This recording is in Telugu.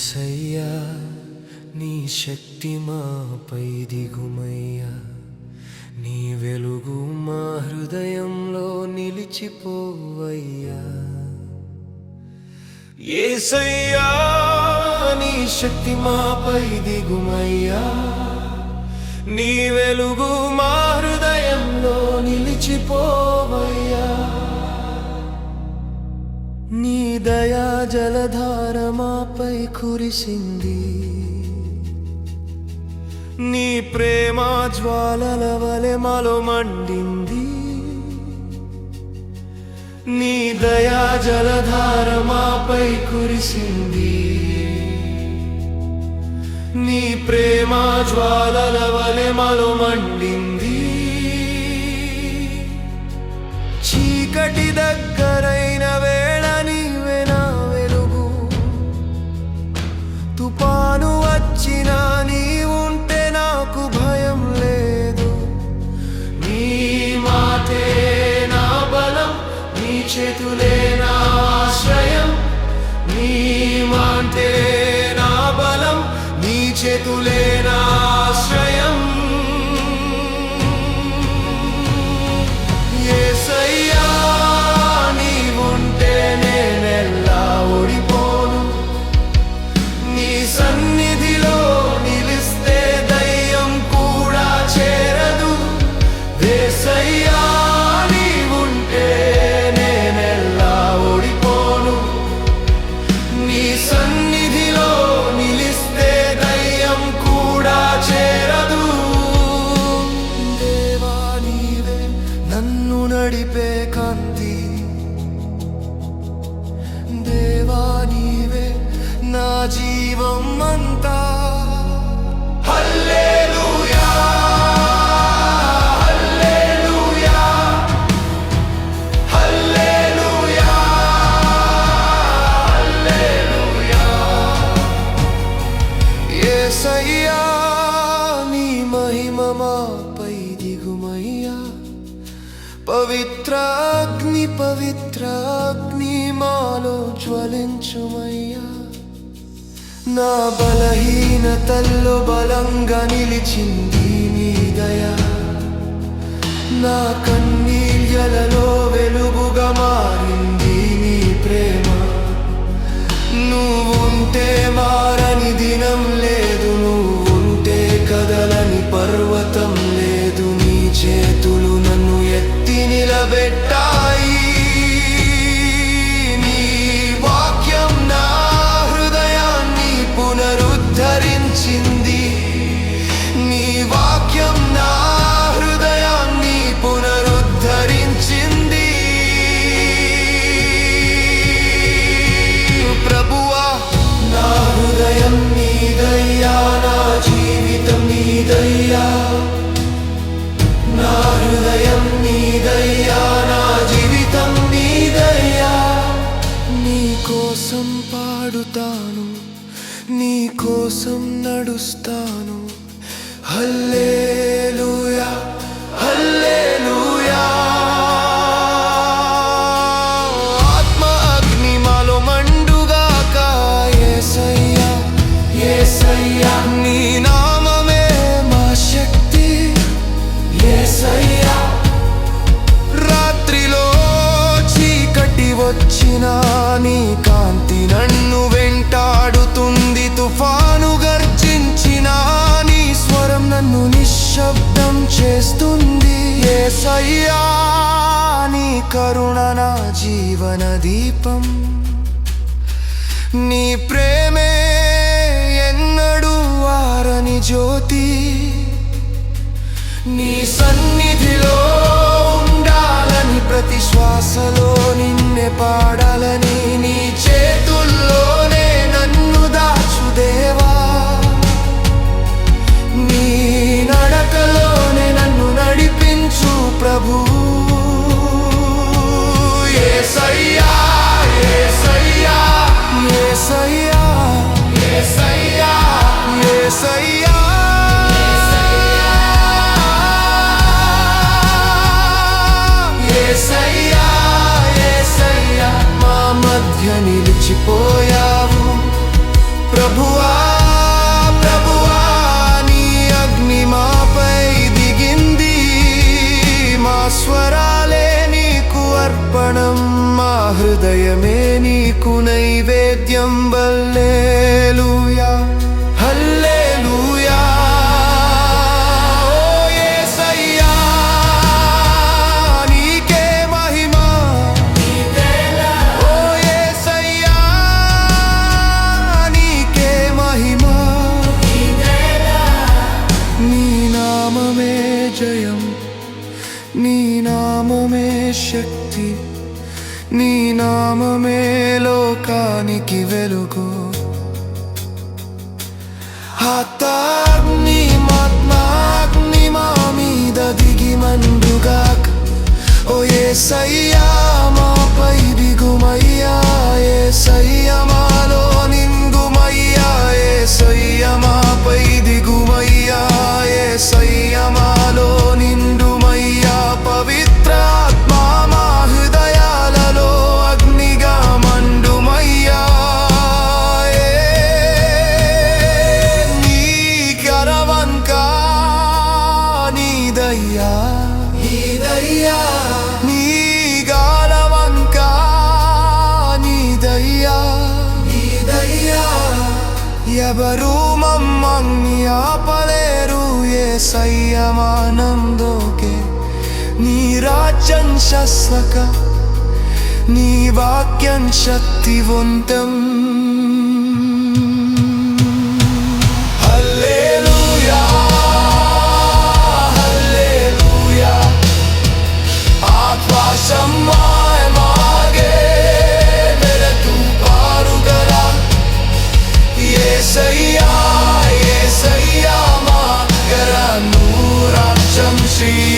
ఏసయ్యా నీ శక్తి మాపై దిగుమయ్యా. నీ వెలుగు మా హృదయంలో నిలిచిపోవయ్యా. ఏసయ్యా నీ శక్తి మాపై దిగుమయ్యా. నీ వెలుగు మా హృదయంలో నిలిచిపోవయ్యా. నీ దయా జలధార మాపై కురిసింది. నీ ప్రేమ జ్వాలల వలె మాలో మండింది. నీ దయా జలధార మాపై కురిసింది. నీ ప్రేమ జ్వాలల వలె మాలో మండింది. చీకటి దగ్గర చేతులే నా ఆశ్రయం? నీ మాటే నా బలం. నీ చేతులే నా నడిపే కాంతి. దేవా నీవే నా జీవం అంతా సయ్యా నీ మహిమ మాపై దిగుమయ్యా. పవిత్ర అగ్ని పవిత్ర అగ్ని మాలో జ్వలించుమయ్యా. నా బలహీనతల్లో బలంగా నిలిచింది నీ దయా. నా పాడుతాను నీ కోసం నడుస్తాను. Hallelujah hallelujah. ఆత్మ అగ్ని మాలో మండుగా యేసయ్యా యేసయ్యా నీ కరుణ నా జీవన దీపం. నీ ప్రేమే ఎన్నడూ వారని జ్యోతి. నీ సన్నిధిలో ఉండాలని ప్రతి శ్వాసలో నిన్నే పా మధ్య నిలిచిపోయావు. ప్రభువా ప్రభువా నీ అగ్ని మాపై దిగింది. మా స్వరాలే నీకు అర్పణం మా హృదయమే నీకు నైవేద్యం వల్లే నీ నామమే లోకానికి వెలుగు. హతాగ్ని మత్నాగ్ని మా మీద దిగి మండుగాక ఓ ఏ సయ్యా మాపై దిగుమయ్యా ఏ సయ్యా నీదయ్యా నీ గాలవంకా నీదయ్యా నీదయ్యా ఎవరు మమ్మల్ని ఆపలేరు ఏ సంయమానందోకే. నీ రాజ్యం శస్వక నీ వాక్యం శక్తివంతం. see